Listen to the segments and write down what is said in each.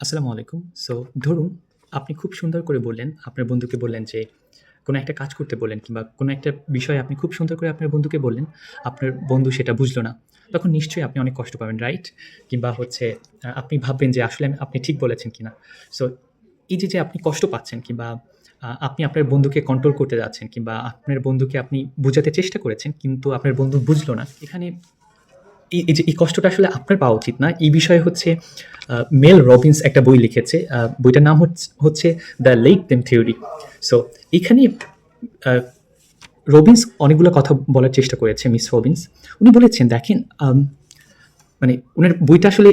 আসসালামু আলাইকুম। সো ধরুন আপনি খুব সুন্দর করে বললেন, আপনার বন্ধুকে বললেন যে কোনো একটা কাজ করতে বললেন কিংবা কোনো একটা বিষয় আপনি খুব সুন্দর করে আপনার বন্ধুকে বললেন, আপনার বন্ধু সেটা বুঝল না। তখন নিশ্চয়ই আপনি অনেক কষ্ট পাবেন, রাইট? কিংবা হচ্ছে আপনি ভাববেন যে আসলে আপনি ঠিক বলেছেন কিনা। সো এই যে, যে আপনি কষ্ট পাচ্ছেন কিংবা আপনি আপনার বন্ধুকে কন্ট্রোল করতে যাচ্ছেন কিংবা আপনার বন্ধুকে আপনি বোঝাতে চেষ্টা করেছেন কিন্তু আপনার বন্ধু বুঝল না। এখানে এই যে এই কষ্টটা আসলে আপনার পাওয়া উচিত না। এই বিষয়ে হচ্ছে মেল রবিনস একটা বই লিখেছে। বইটার নাম হচ হচ্ছে 'the let them theory'. So এখানে রবিনস অনেকগুলো কথা বলার চেষ্টা করেছে, মিস রবিনস। উনি বলেছেন দেখেন মানে উনার বইটা আসলে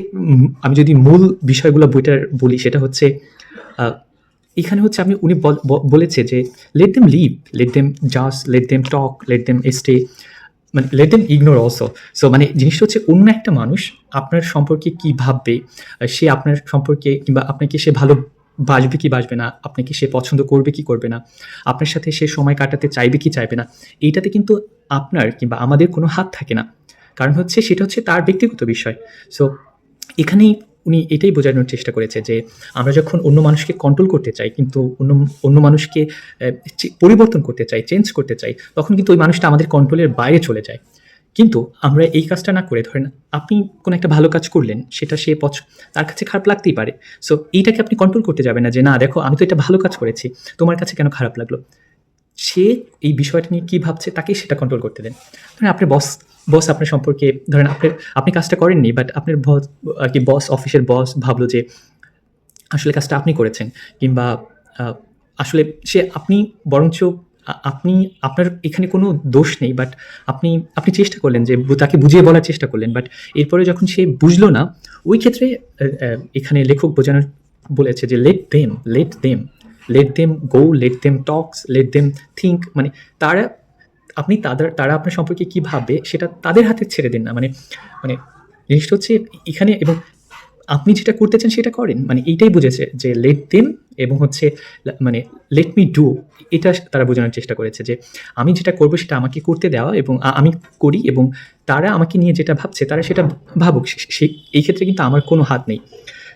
আমি যদি মূল বিষয়গুলো বইটার বলি সেটা হচ্ছে এখানে হচ্ছে আপনি উনি বল বলেছে যে, "let them live, let them just let them talk, let them stay" মানে let them ignore also. So মানে জিনিসটা হচ্ছে অন্য একটা মানুষ আপনার সম্পর্কে কি ভাববে, সে আপনার সম্পর্কে কিংবা আপনাকে সে ভালো বাসবে কি বাসবে না, আপনাকে সে পছন্দ করবে কি করবে না, আপনার সাথে সে সময় কাটাতে চাইবে কি চাইবে না। এইটাতে কিন্তু আপনার কিংবা আমাদের কোনো হাত থাকে না। কারণ হচ্ছে সেটা হচ্ছে তার ব্যক্তিগত বিষয়। সো এখানেই উনি এটাই বোঝানোর চেষ্টা করেছে যে, আমরা যখন অন্য মানুষকে কন্ট্রোল করতে চাই কিন্তু অন্য অন্য মানুষকে পরিবর্তন করতে চাই, চেঞ্জ করতে চাই, তখন কিন্তু ওই মানুষটা আমাদের কন্ট্রোলের বাইরে চলে যায়। কিন্তু আমরা এই কাজটা না করে ধরেন আপনি কোনো একটা ভালো কাজ করলেন, সেটা সে পছ তার কাছে খারাপ লাগতেই পারে। সো এইটাকে আপনি কন্ট্রোল করতে যাবেন না যে, "না দেখো আমি তো এটা ভালো কাজ করেছি। তোমার কাছে কেন খারাপ লাগল?" সে এই বিষয়টা নিয়ে কী ভাবছে তাকেই সেটা কন্ট্রোল করতে দেন। ধরেন আপনার বস বস আপনার সম্পর্কে ধরেন আপনার আপনি কাজটা করেননি বাট আপনার বস আরকি বস অফিসের বস ভাবলো যে আসলে কাজটা আপনি করেছেন কিংবা আসলে সে আপনি বরঞ্চ আপনি আপনার এখানে কোনো দোষ নেই বাট আপনি আপনি চেষ্টা করলেন যে তাকে বুঝিয়ে বলার চেষ্টা করলেন। বাট এরপরে যখন সে বুঝলো না, ওই ক্ষেত্রে এখানে লেখক বোঝানোর বলেছে যে, "let them, let them, let them go, let them talks, let them think মানে তারা আপনি তাদের তারা আপনার সম্পর্কে কি ভাববে সেটা তাদের হাতে ছেড়ে দিন না। মানে মানে জিনিসটা হচ্ছে এখানে এবং আপনি যেটা করতে চান সেটা করেন। মানে এইটাই বুঝেছে যে লেট দেম এবং হচ্ছে মানে লেট মি ডু এটা তারা বোঝানোর চেষ্টা করেছে যে, আমি যেটা করব সেটা আমাকে করতে দেওয়া এবং আমি করি এবং তারা আমাকে নিয়ে যেটা ভাবছে তারা সেটা ভাবুক। সে এই ক্ষেত্রে কিন্তু আমার কোনো হাত নেই।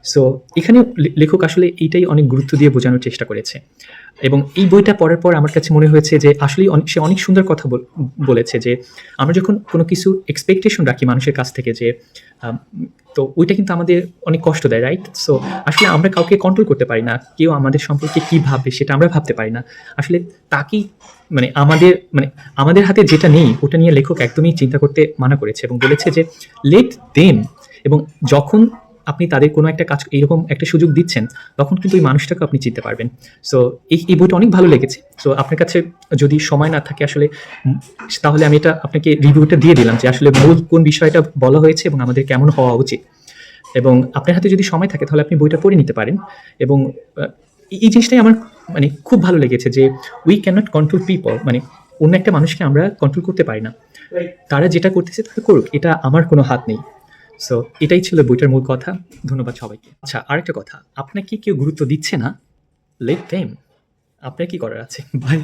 সো এখানে লেখক আসলে এইটাই অনেক গুরুত্ব দিয়ে বোঝানোর চেষ্টা করেছে। এবং এই বইটা পড়ার পর আমার কাছে মনে হয়েছে যে আসলেই অনেক সে অনেক সুন্দর কথা বল বলেছে যে, আমরা যখন কোনো কিছু এক্সপেকটেশন রাখি মানুষের কাছ থেকে যে তো ওইটা কিন্তু আমাদের অনেক কষ্ট দেয়, রাইট? সো আসলে আমরা কাউকে কন্ট্রোল করতে পারি না। কেউ আমাদের সম্পর্কে কি ভাববে সেটা আমরা ভাবতে পারি না। আসলে তাকেই মানে আমাদের মানে আমাদের হাতে যেটা নেই ওটা নিয়ে লেখক একদমই চিন্তা করতে মানা করেছে এবং বলেছে যে, লেট দেম এবং যখন আপনি তাদের কোনো একটা কাজ এইরকম একটা সুযোগ দিচ্ছেন, তখন কিন্তু ওই মানুষটাকে আপনি চিনতে পারবেন। সো এই এই বইটা অনেক ভালো লেগেছে। সো আপনার কাছে যদি সময় না থাকে আসলে তাহলে আমি এটা আপনাকে রিভিউটা দিয়ে দিলাম যে আসলে মূল কোন বিষয়টা বলা হয়েছে এবং আমাদের কেমন হওয়া উচিত। এবং আপনার হাতে যদি সময় থাকে তাহলে আপনি বইটা পড়ে নিতে পারেন এবং এই জিনিসটাই আমার মানে খুব ভালো লেগেছে যে, উই ক্যানট কন্ট্রোল পিপল মানে অন্য একটা মানুষকে আমরা কন্ট্রোল করতে পারি না। তারা যেটা করতেছে তারা করুক। এটা আমার কোনো হাত নেই। সো এটাই ছিল বইটার মূল কথা। ধন্যবাদ সবাইকে। আচ্ছা আরেকটা কথা, আপনাকে কেউ গুরুত্ব দিচ্ছে না, লেট টাইম আপনার কি করার আছে? বাই।